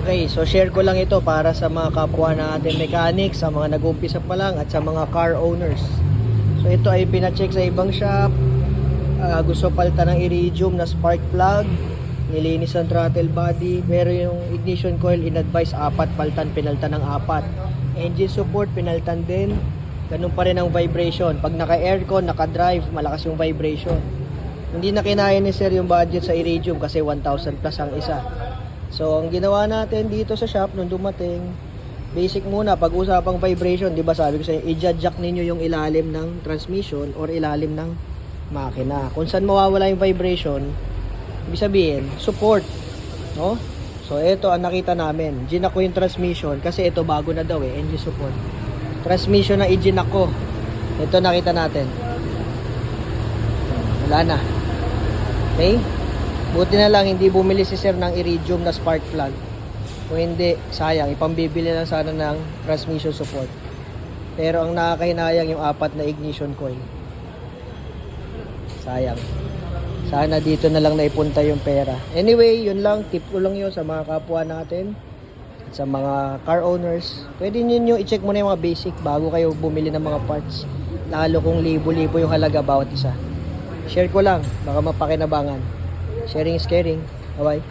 Okay, so share ko lang ito para sa mga kapwa natin mechanics, sa mga nag-umpisa pa lang at sa mga car owners. So ito ay pina-check sa ibang shop. Ah, gusto palitan ng iridium na spark plug, nilinis ang throttle body, pero yung ignition coil in-advise apat, palitan, pinaltan ng apat. Engine support, pinaltan din. Ganun pa rin ang vibration. Pag naka-aircon, naka-drive, malakas yung vibration. Hindi na kinaya ni sir yung budget sa iridium kasi 1,000 plus ang isa. So, ang ginawa natin dito sa shop nung dumating, basic muna, pag-usapang vibration, di ba sabi ko sa inyo, i-jack ninyo yung ilalim ng transmission or ilalim ng makina. Kung saan mawawala yung vibration, ibig sabihin, support. No? So, ito ang nakita namin. Ginak ko yung transmission kasi ito bago na daw eh, engine support. Transmission na i-ginak ko. Ito nakita natin. Wala na. Okay? Buti na lang hindi bumili si sir ng iridium na spark plug. Kung hindi, sayang. Ipambibili lang sana ng transmission support. Pero ang nakakahinayang yung apat na ignition coil. Sayang. Sana dito na lang naipunta yung pera. Anyway, yun lang. Tip ko lang yun sa mga kapwa natin. At sa mga car owners. Pwede ninyo i-check muna yung mga basic bago kayo bumili ng mga parts. Lalo kung libo-libo yung halaga bawat isa. Share ko lang. Baka mapakinabangan. Sharing is caring. Bye-bye.